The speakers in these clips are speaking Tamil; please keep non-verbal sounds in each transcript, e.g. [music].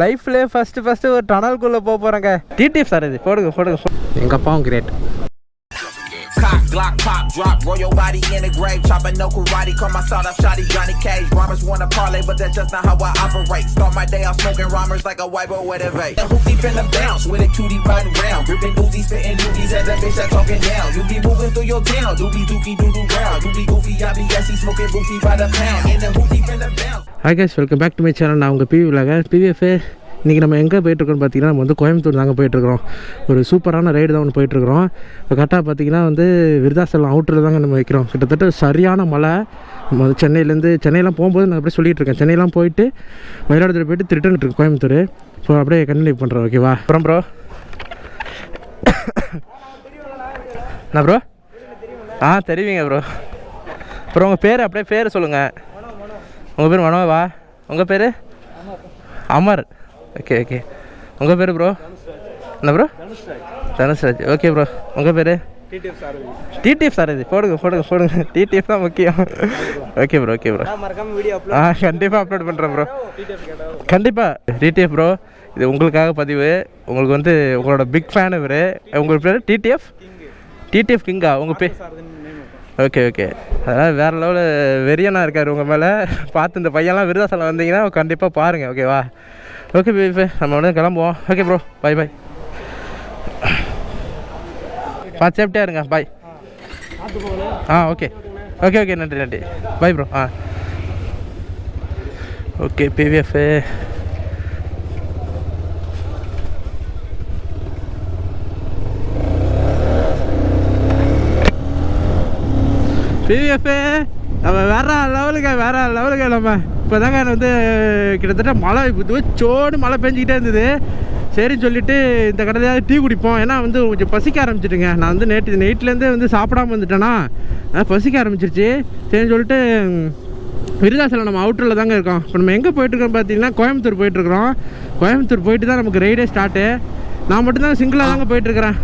லைஃப்லேயே ஃபஸ்ட்டு ஃபஸ்ட்டு ஒரு டனல்குள்ளே போக போகிறேங்க டிடிஎஃப் சார் இது. போடுங்க போடுங்க எங்கள் அப்பாவும் great Glock, pop, drop, roll your body in the grave. Chopping no karate, call my sawed off shotty Johnny Cage. Rhymers wanna parlay, but that's just not how I operate. Start my day off smoking rhymers like a white boy with a vape. The hoopty finna bounce with a cutie riding round. Ripping doozies, spitting doozies at that bitch that talking down. You be moving through your town, doobie dookie doo doo round. You be goofy, I be gassy, smoking goofy by the pound. And the hoopty finna bounce. Hi guys welcome back to my channel நான் உங்கள் பிவி விலாக பிவிஎஃப் இன்றைக்கி நம்ம எங்கே போயிட்டுருக்கோம்னு பார்த்தீங்கன்னா நம்ம வந்து கோயம்புத்தூர் தாங்க போயிட்டுருக்கோம் ஒரு சூப்பரான ரைடு தான் ஒன்று போயிட்டுருக்குறோம். இப்போ கரெக்டாக பார்த்தீங்கன்னா வந்து விருதாசலம் அவுட்டரில் தாங்க நம்ம வைக்கிறோம். கிட்டத்தட்ட சரியான மழை. நம்ம வந்து சென்னையிலேருந்து சென்னையெலாம் போகும்போது நான் அப்படியே சொல்லிகிட்ருக்கேன் இருக்கேன் சென்னையெல்லாம் போயிட்டு மயிலாடுதுறை போயிட்டு திருட்டுன்னு இருக்கு கோயம்புத்தூர். இப்போ அப்படியே கண்டினியூ பண்ணுறோம் ஓகேவா அப்புறம் ப்ரோ [coughs] என்ன ப்ரோ ஆ தெரிவிங்க ப்ரோ அப்புறம் உங்கள் பேர் அப்படியே பேர் சொல்லுங்கள் உங்கள் பேர் மனோவா? உங்கள் பேர்? அமர். ஓகே ஓகே உங்கள் பேர் ப்ரோ என்ன ப்ரோ தனுஷ்ராஜ். ஓகே ப்ரோ உங்கள் பேர்? டிடிஎஃப் சார் இது போடுங்க போடுங்க போடுங்க. டிடிஎஃப் தான் முக்கியம். ஓகே ப்ரோ ஓகே ப்ரோ ஆ கண்டிப்பாக அப்லோட் பண்ணுறேன் ப்ரோ கண்டிப்பாக டிடிஎஃப் ப்ரோ இது உங்களுக்காக பதிவு. உங்களுக்கு வந்து உங்களோட பிக் ஃபேன் இவர். உங்களுக்கு பேர் டிடிஎஃப் டிடிஎஃப் கிங்கா உங்கள் பேர் ஓகே ஓகே அதனால் வேறு லெவலில் வெறியனா இருக்கார் உங்கள் மேலே. பார்த்து இந்த பையன்லாம் விருதாசலம் வந்தீங்கன்னா கண்டிப்பாக பாருங்கள் ஓகேவா ஓகே பீஃபு நம்ம உடனே கிளம்புவோம் ஓகே ப்ரோ பை பை பார்த்து சேஃப்டியாக இருங்க. பாய் ஆ ஓகே ஓகே ஓகே நன்றி நன்றி. பை ப்ரோ ஆ. ஓகே பிவிஎஃப் பிவிஎஃப் நம்ம வேற லெவலுக்கு வேற லெவலுக்கு நம்ம இப்போ தாங்க வந்து கிட்டத்தட்ட மழை இதுவே சோடு மழை பெஞ்சிக்கிட்டே இருந்தது. சரின்னு சொல்லிட்டு இந்த கடையிலாவது டீ குடிப்போம். ஏன்னா வந்து கொஞ்சம் பசிக்க ஆரம்பிச்சிட்டுங்க. நான் வந்து நேற்று நைட்லேருந்தே வந்து சாப்பிடாம வந்துட்டேன்னா பசிக்க ஆரம்பிச்சிருச்சு. சரின்னு சொல்லிட்டு விருதாசலம் நம்ம அவுட்டரில் தாங்க இருக்கோம். இப்போ நம்ம எங்கே போயிட்டுருக்கோம் பார்த்தீங்கன்னா கோயம்புத்தூர் போயிட்டுருக்குறோம். கோயம்புத்தூர் போயிட்டு தான் நமக்கு ரைடே ஸ்டார்ட்டு நான் மட்டும்தான் சிங்கிளாக தாங்க போயிட்டுருக்கிறேன்.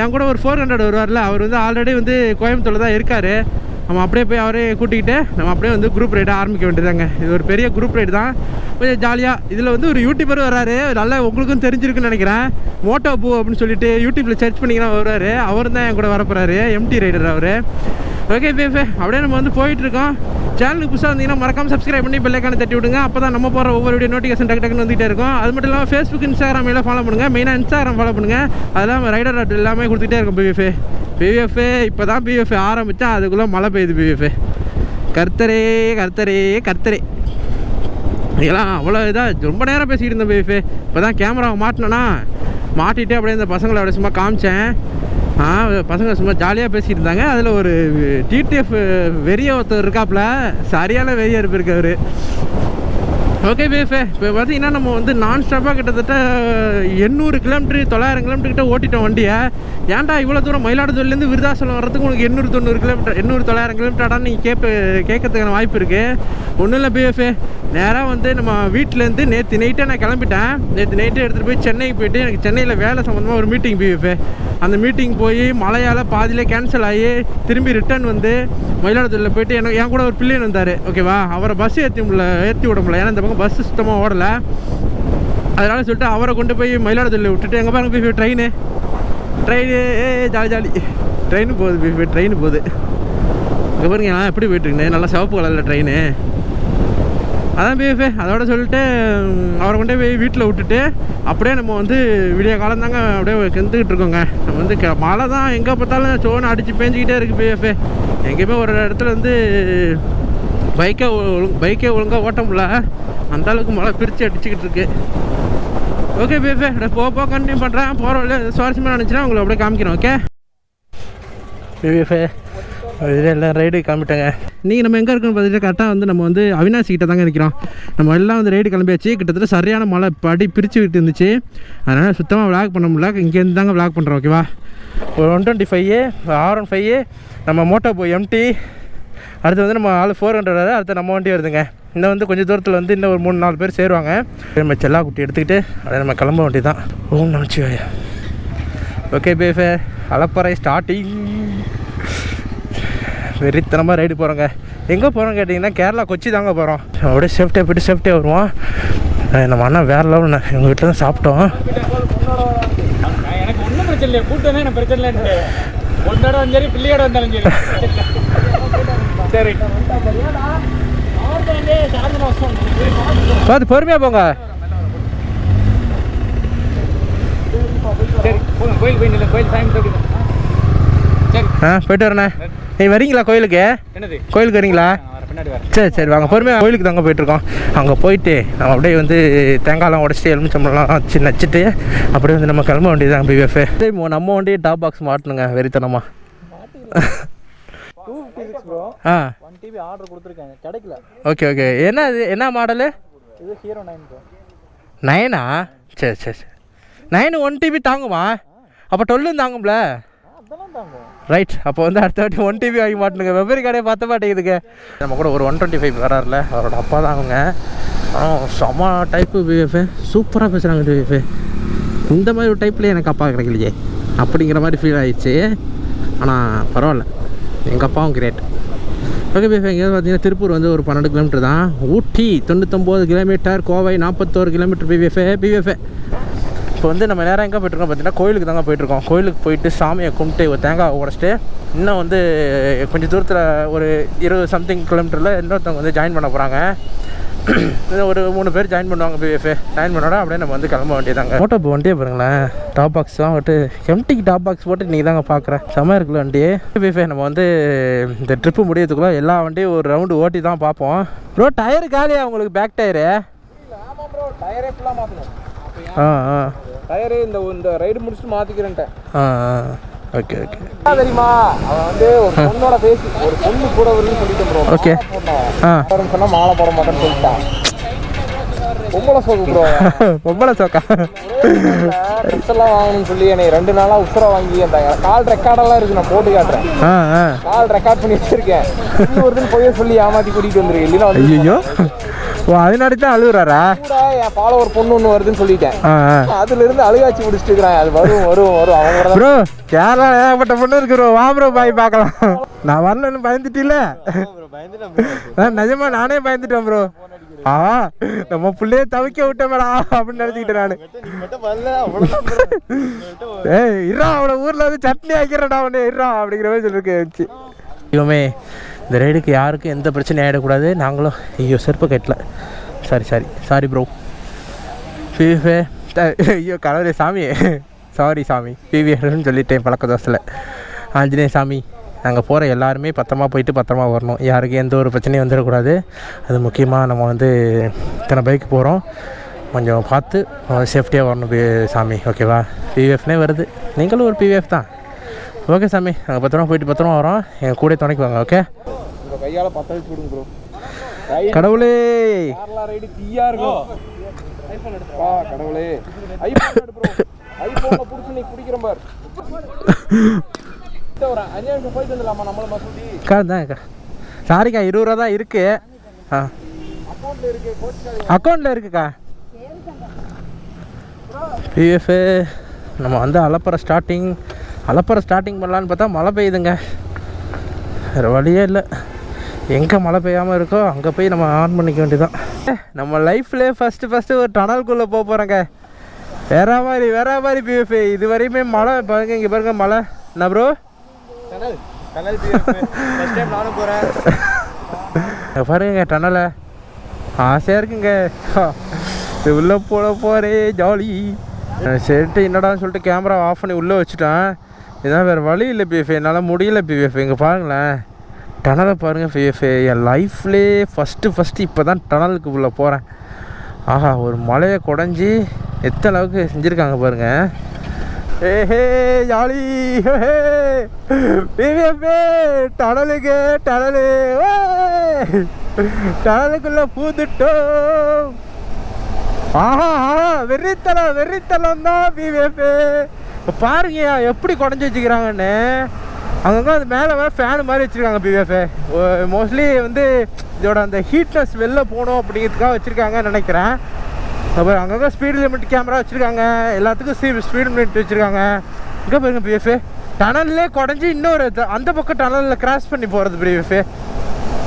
என் கூட ஒரு ஃபோர் ஹண்ட்ரட் வருவார்ல. அவர் வந்து ஆல்ரெடி வந்து கோயம்புத்தூரில் தான் இருக்கார். நம்ம அப்படியே போய் அவரே கூட்டிக்கிட்டு நம்ம அப்படியே வந்து குரூப் ரைடை ஆரம்பிக்க வேண்டியதாங்க இது ஒரு பெரிய குரூப் ரைடு தான். கொஞ்சம் ஜாலியாக இதில் வந்து ஒரு யூடியூபர் வராரு நல்லா உங்களுக்கும் தெரிஞ்சிருக்குன்னு நினைக்கிறேன். மோட்டோ பூ அப்படின்னு சொல்லிட்டு யூடியூப்பில் சர்ச் பண்ணிங்கன்னா வருவார். அவர் தான் என் கூட வரப்போகிறாரு எம்டி ரைடர் அவர். ஓகே பேஃபே அப்படியே நம்ம வந்து போயிட்டுருக்கோம். சேனலுக்கு புதுசாக வந்தீங்கன்னா மறக்காம சப்ஸ்கிரைப் பண்ணி பெல்லைக்கான தட்டி விடுங்க. அப்போ தான் நம்ம போகிற ஒவ்வொரு வீடியோ நோட்டிஃபிகேஷன் டக்கு டக்குன்னு வந்துகிட்டே இருக்கும். அது மட்டும் இல்லாமல் ஃபேஸ்புக் இன்ஸ்டாகிராம் எல்லாம் ஃபாலோ பண்ணுங்கள் மெயினாக இன்ஸ்டாகிராம் ஃபாலோ பண்ணுங்கள் அதெல்லாம் ரைடர் எல்லாமே கொடுத்துட்டே இருக்கும் பேஃபே பிஎஃப்ஏ இப்போ தான் பிஎஃப்ஏ ஆரம்பித்தா அதுக்குள்ளே மழை பெய்யுது பிஎஃப்ஏ கர்த்தரே கர்த்தரே கர்த்தரே. இதெல்லாம் அவ்வளோ இதாக ரொம்ப நேரம் பேசிக்கிட்டு இருந்தேன் பிஎஃப்ஏ இப்போ தான் கேமராவை மாட்டினேன்னா மாட்டிகிட்டே அப்படியே இந்த பசங்களை அப்படியே சும்மா காமிச்சேன். ஆ பசங்க சும்மா ஜாலியாக பேசிகிட்டு இருந்தாங்க. அதில் ஒரு டிடிஎஃப் வெறிய ஒருத்தர் இருக்காப்புல சரியான வெறிய இருப்பிருக்கு அவர் ஓகே பேஃபே இப்போ பார்த்தீங்கன்னா நம்ம வந்து நான் ஸ்டாப்பாக கிட்டத்தட்ட எண்ணூறு கிலோமீட்டர் தொள்ளாயிரம் கிலோமீட்டர் கிட்ட ஓட்டிட்டோம் வண்டியை. ஏன்டா இவ்வளோ தூரம் மயிலாடுதுறையிலேருந்து விருதாசலம் வர்றதுக்கு உங்களுக்கு எண்ணூறு தொண்ணூறு கிலோமீட்டர் எண்ணூறு தொள்ளாயிரம் கிலோமீட்டராடா நீங்கள் கேட்ப கேட்கறதுக்கான வாய்ப்பு இருக்குது ஒன்றும் இல்லை பிஎஃபே நேராக வந்து நம்ம வீட்டிலேருந்து நேற்று நைட்டே நான் கிளம்பிட்டேன். நேற்று நைட்டே எடுத்துகிட்டு போய் சென்னைக்கு போயிட்டு எனக்கு சென்னையில் வேலை சம்மந்தமாக ஒரு மீட்டிங் பிஎஃபே அந்த மீட்டிங் போய் மழையால் பாதியிலே கேன்சல் ஆகி திரும்பி ரிட்டர்ன் வந்து மயிலாடுதுறையில் போயிட்டு எனக்கு என் கூட ஒரு பிள்ளைன்னு வந்தார் ஓகேவா அவரை பஸ் ஏற்றி முடியல ஏற்றி விட முடியல. ஏன்னா இந்த பக்கம் பஸ் சுத்தமாக ஓடலை. அதனால சொல்லிட்டு அவரை கொண்டு போய் மயிலாடுதுறையில் விட்டுட்டு எங்கே பாருங்க போய் ட்ரெயின் ட்ரெயின் ஏ ஜாலி ஜாலி. ட்ரெயின் போகுது போய் ட்ரெயின் போகுது. இங்கே பாருங்க நான் எப்படி போயிட்டுருக்கேன் நல்லா சிவப்பு கலரில் ட்ரெயின் அதான் பிஎஃபே அதோட சொல்லிட்டு அவரை கொண்டே போய் வீட்டில் விட்டுட்டு அப்படியே நம்ம வந்து விடிய காலம் தாங்க அப்படியே கெந்துக்கிட்டு இருக்கோங்க. நம்ம வந்து மழை தான் எங்கே பார்த்தாலும் சோனை அடித்து பேஞ்சிக்கிட்டே இருக்குது பிஎஃபே எங்கேயுமே ஒரு இடத்துல வந்து பைக்கை பைக்கே ஒழுங்காக ஓட்ட முடியல. அந்த அளவுக்கு மழை பிரித்து அடிச்சுக்கிட்டு இருக்கு. ஓகே பிஎஃபே போக போக கண்டினியூ பண்ணுறேன் போகிற வழியில் சுவாரஸ்யமாக நினச்சினா உங்களை அப்படியே காமிக்கிறேன் ஓகே பிஎஃபே இதில் எல்லாம் ரைடு கிளம்பிட்டாங்க நீங்கள் நம்ம எங்கே இருக்குன்னு பார்த்துட்டு கரெக்டாக வந்து நம்ம வந்து அவினாசி கிட்ட தாங்க நிற்கிறோம் நம்ம எல்லாம் வந்து ரைடு கிளம்பியாச்சு. கிட்டத்தட்ட சரியான மழை படி பிரித்து விட்டு இருந்துச்சு. அதனால் சுத்தமாக விளாக் பண்ண முடியல. இங்கேருந்து தாங்க விளாக் பண்ணுறோம் ஓகேவா ஒரு one twenty five R one five நம்ம மோட்டோ போ எம்டி அடுத்து வந்து நம்ம ஆள் ஃபோர் ஹண்ட்ரட் அடுத்து நம்ம வண்டி வருதுங்க. இன்னும் வந்து கொஞ்சம் தூரத்தில் வந்து இன்னும் ஒரு மூணு நாலு பேர் சேருவாங்க. நம்ம செல்லா குட்டி எடுத்துக்கிட்டு அப்படியே நம்ம கிளம்ப வண்டி தான் ஓம் நமச்சிவாயா ஓகே பேஃபே அலப்பறை ஸ்டார்டிங் வெறித்தனமாக ரைடு போகிறோங்க எங்கே போகிறோம் கேட்டிங்கன்னா கேரளா கொச்சி தாங்க போகிறோம் அப்படியே சேஃப்டியாக போய்ட்டு சேஃப்டியாக வருவோம். நம்ம அண்ணா வேறு லெவலுண்ணே எங்கள் வீட்டில் தான் சாப்பிட்டோம். எனக்கு ஒன்றும் பிரச்சனை இல்லை கூட்டம் தான் எனக்கு பிரச்சனை வந்தாலும் பிள்ளையோட வந்தாலும் சரி. சரி. பார்த்து பொறுமையாக போங்க. ஆ போயிட்டு வரண்ணே. நீ வரீங்களா கோயிலுக்கு? என்னது? கோயிலுக்கு வரீங்களா? சரி சரி வாங்க. பொறுமையாக கோயிலுக்கு தாங்க போயிட்டுருக்கோம். அங்கே போயிட்டு நம்ம அப்படியே வந்து தேங்காய்லாம் உடச்சிட்டு எலுமிச்சம்பழம்லாம் வச்சு நச்சுட்டு அப்படியே வந்து நம்ம கிளம்ப வேண்டியதுதான் பிஎஃப் நம்ம வண்டி டாப் பாக்ஸ் மாட்டணுங்க வெறித்தனமா. டூ ஃபிஃப்டி சிக்ஸ் ப்ரோ ஆ ஒன் டிவி ஆர்டர் கொடுத்துருக்காங்க. கிடைக்கல. ஓகே ஓகே என்ன இது? என்ன மாடலு இது ஹீரோ நைன் ப்ரோ நைனா சரி சரி சரி. நைனு ஒன் டிபி தாங்குமா? அப்போ டுவெல்லும் தாங்கும்ல? அதெல்லாம் ரைட் அப்போ வந்து அடுத்த வாட்டி ஒன் டிபி வாங்கி மாட்டணுங்க வெவ்வேறு கடையை பார்த்த மாட்டேங்குதுங்க. நம்ம கூட ஒரு ஒன் டுவெண்ட்டி ஃபைவ் வராருல. அவரோட அப்பா தான் அவங்க ஆனால் செம டைப்பு பிஎஃப் சூப்பராக பேசுகிறாங்க பிஎஃப் இந்த மாதிரி ஒரு டைப்லேயே எனக்கு அப்பா கிடைக்கலையே. அப்படிங்கிற மாதிரி ஃபீல் ஆயிடுச்சு. ஆனால் பரவாயில்ல. எங்கள் அப்பாவும் கிரேட் ஓகே பிஎஃப் எங்கேயாவது பார்த்தீங்கன்னா திருப்பூர் வந்து ஒரு பன்னெண்டு கிலோமீட்டர் தான். ஊட்டி தொண்ணூத்தொம்பது கிலோமீட்டர் கோவை நாற்பத்தோரு கிலோமீட்டர் பிவிஎஃப்ஏ பிவிஎஃப்ஏ இப்போ வந்து நம்ம நேரம் எங்கே போயிட்டுருக்கோம் பார்த்தீங்கன்னா கோயிலுக்கு தாங்க போயிட்டுருக்கோம் கோயிலுக்கு போயிட்டு சாமியை கும்பிட்டு ஒரு தேங்காய் உடச்சிட்டு இன்னும் வந்து கொஞ்சம் தூரத்தில் ஒரு இருபது சம்திங் கிலோமீட்டரில் இன்னொருத்தவங்க வந்து ஜாயின் பண்ண போகிறாங்க ஒரு மூணு பேர் ஜாயின் பண்ணுவாங்க பிஎஃப் ஜாயின் பண்ணோட அப்படியே நம்ம வந்து கிளம்ப வேண்டியதாங்க மோட்டோ இப்போ வண்டியே பாருங்களேன். டாப் பாக்ஸ் தான் வந்துட்டு. எம்டிக்கு டாப் பாக்ஸ் போட்டு நீங்கள் தாங்க பார்க்குறேன் செம்ம இருக்குல்ல வண்டி. பிஎஃப் நம்ம வந்து இந்த ட்ரிப்பு முடியறதுக்குள்ள எல்லா வண்டியும் ஒரு ரவுண்டு ஓட்டி தான் பார்ப்போம். ப்ரோ டயரு காலியா உங்களுக்கு பேக் டயரு டயரே ஃபுல்லாக மாற்றணும் ஆ ஆ டயரு இந்த இந்த ரைடு முடிச்சுட்டு மாற்றிக்கிறேன்ட்டேன் ஆ ஆ. Okay okay. தெரியுமா? அவன் வந்து ஒரு பொண்ணோட பேசி ஒரு பொண்ணு கூட வருதுன்னு சொல்லிட்டு ப்ரோ ஓகே. ஆ. சொன்னா மாலை போட மாட்டேன்னு சொல்லிட்டான் பொம்பளை சோக்கு ப்ரோ [laughs] பொம்பளை சோக்கா? ட்ரெஸ் எல்லாம் வாங்கணும்னு சொல்லி என்னை ரெண்டு நாளா உசுர வாங்கி அந்த கால் ரெக்கார்டெல்லாம் இருக்கு நான் போட்டு காட்டுறேன். கால் ரெக்கார்ட் பண்ணி வச்சிருக்கேன். வருதுன்னு போய் சொல்லி ஏமாத்தி கூட்டிட்டு வந்துருக்கு இல்லைன்னா ஐயோ ஓ அதனாடி தான் அழுகுறாரா? கூட என் ஃபாலோவர் பொண்ணு ஒன்று வருதுன்னு சொல்லிட்டேன். அதுல இருந்து அழுகாச்சி முடிச்சிட்டு இருக்கிறான் அது வரும் வரும் வரும். அவங்க ப்ரோ கேரளா ஏகப்பட்ட பொண்ணு இருக்கு ப்ரோ? வா ப்ரோ பாய் பார்க்கலாம். நான் வரலன்னு பயந்துட்டில நிஜமா நானே பயந்துட்டேன் ப்ரோ. ஆ நம்ம பிள்ளைய தவிக்க விட்டேன் அப்படின்னு நினச்சிக்கிட்டேன் நான். ஏய் இருறா அவனை ஊரில் வந்து சட்னி ஆக்கிறடா அவனே இருறா அப்படிங்கிற மாதிரி சொல்லியிருக்கேன் இவமே இந்த ரைடுக்கு யாருக்கும் எந்த பிரச்சனையும் ஆகிடக்கூடாது நாங்களும் ஐயோ செருப்பு கட்டல. சாரி சாரி சாரி ப்ரோ பிவிஃபே ஐயோ கடவுளே சாமி. சாரி சாமி. பிவிஎஃப்னு சொல்லிட்டேன் பழக்க தோசையில் ஆஞ்சநேய சாமி நாங்கள் போகிற எல்லாருமே பத்திரமா போயிட்டு பத்திரமா வரணும். யாருக்கும் எந்த ஒரு பிரச்சனையும் வந்துடக்கூடாது. அது முக்கியமாக நம்ம வந்து இத்தனை பைக் போகிறோம் கொஞ்சம் பார்த்து சேஃப்டியாக வரணும் பி சாமி. ஓகேவா பிவிஎஃப்னே வருது. நீங்களும் ஒரு பிவிஎஃப் தான். ஓகே சாமி. நாங்கள் பத்திரமா போயிட்டு பத்திரமா வரோம். எங்கள் கூட துணைக்கு வாங்க ஓகே கையால பத்த வச்சு விடுங்க ப்ரோ கடவுளே. கேரளா ரைடு தீயா இருக்கும். ஐபோன் எடுத்து வா. கடவுளே. ஐபோன் எடு ப்ரோ ஐபோன்ல புடிச்சு நீ குடிக்கிறேன் பார். [laughs] கிட்ட ஒரு அஞ்சு நிமிஷம் போயிட்டு வந்துடலாமா நம்மள மசூதி தான் சாரிக்கா இருபது ரூபா தான் இருக்கு. ஆ. அக்கௌண்ட்ல இருக்குக்கா. பிஎஃப் நம்ம வந்து அலப்பறை ஸ்டார்டிங் அலப்பறை ஸ்டார்டிங் பண்ணலான்னு பார்த்தா மழை பெய்யுதுங்க. வேறு வழியே இல்லை. எங்கே மழை பெய்யாமல் இருக்கோ அங்கே போய் நம்ம ஆன் பண்ணிக்க வேண்டியதான் நம்ம லைஃப்லேயே ஃபஸ்ட்டு ஃபஸ்ட்டு ஒரு டனல்குள்ளே போக போகிறோங்க வேற மாதிரி வேற மாதிரி பிஎஃப் இது வரையுமே மழை பாருங்க இங்கே பாருங்க மழை. என்ன ப்ரோ பாருங்க டனலை ஆசையாக இருக்குங்க. இது உள்ளே போட போகிறே ஜாலி சரிட்டு என்னடான்னு சொல்லிட்டு கேமரா ஆஃப் பண்ணி உள்ளே வச்சுட்டேன். இதான் வேறு வழி இல்லை பிஎஃப் என்னால் முடியல பிஎஃப் இங்கே பாருங்களேன். டனலை பாருங்கள் என் லைஃப்லேயே ஃபஸ்ட்டு ஃபஸ்ட்டு இப்போ தான் டனலுக்கு உள்ளே போகிறேன் ஆஹா ஒரு மலையை குடஞ்சி எத்தனை அளவுக்கு செஞ்சுருக்காங்க பாருங்கள் ஏஹே ஜாலி டனலுக்கு டனலு. டனலுக்குள்ளே பூந்துட்டோம். ஆஹா ஆஹா வெறித்தலம் வெறித்தலம் தான் பிவிஎஃப்பு பாருங்க எப்படி குடஞ்சி வச்சுக்கிறாங்கன்னு. அங்கங்கே அது மேலே வேறு ஃபேன் மாதிரி வச்சுருக்காங்க பிவிஎஃப்பு மோஸ்ட்லி வந்து இதோட அந்த ஹீட்னஸ் வெளில போகணும் அப்படிங்கிறதுக்காக வச்சுருக்காங்கன்னு நினைக்கிறேன். அப்புறம் அங்கங்கே ஸ்பீடு லிமிட் கேமரா வச்சுருக்காங்க. எல்லாத்துக்கும் ஸ்பீ ஸ்பீடு லிமிட் வச்சுருக்காங்க. இங்கே பாருங்க பிஎஃப் டனல்லே குடஞ்சி இன்னொரு த- அந்த பக்கம் டனலில் கிராஸ் பண்ணி போகிறது பிஎஃப்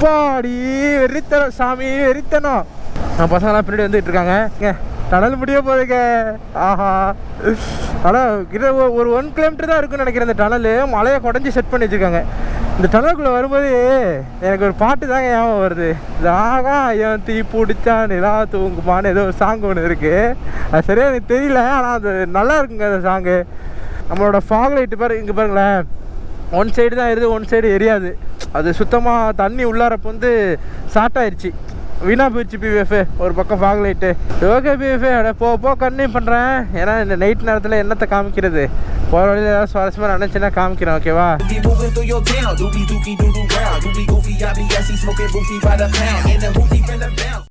பாடி வெறித்தனம் சாமி வெறித்தனம். நான் பசங்களாம் பின்னாடி வந்துட்டு இருக்காங்க. டனல் முடிய போதுங்க ஆஹா. ஆனால் கிட்ட ஒரு ஒன் கிலோமீட்டர் தான் இருக்குன்னு நினைக்கிறேன் இந்த டனல். மலையை குடஞ்சி செட் பண்ணி வச்சுருக்காங்க. இந்த டனலுக்குள்ளே வரும்போது எனக்கு ஒரு பாட்டு தாங்க ஞாபகம் வருது. ஆஹான் ஏன் தீ பிடிச்சா நிலா தூங்குமான்னு ஏதோ ஒரு சாங் ஒன்று இருக்குது அது சரியாக எனக்கு தெரியல ஆனால் அது நல்லா இருக்குங்க அந்த சாங்கு நம்மளோட ஃபாக் லைட்டு பாரு இங்கே பாருங்களேன். ஒன் சைடு தான் எரியுது ஒன் சைடு எரியாது. அது சுத்தமாக தண்ணி உள்ளாரப்போ வந்து ஷார்ட் ஆயிடுச்சு வீணா போயிடுச்சு பிவிஎஃப் ஒரு பக்கம் ஃபாக் லைட்டு ஓகே பிவிஎஃப் அட போ போ கன்னியூ பண்ணுறேன் ஏன்னா இந்த நைட் நேரத்தில் என்னத்தை காமிக்கிறது? போகிற வழியில் ஏதாவது சுவாரஸ்யமாக நினச்சின்னா காமிக்கிறேன் ஓகேவா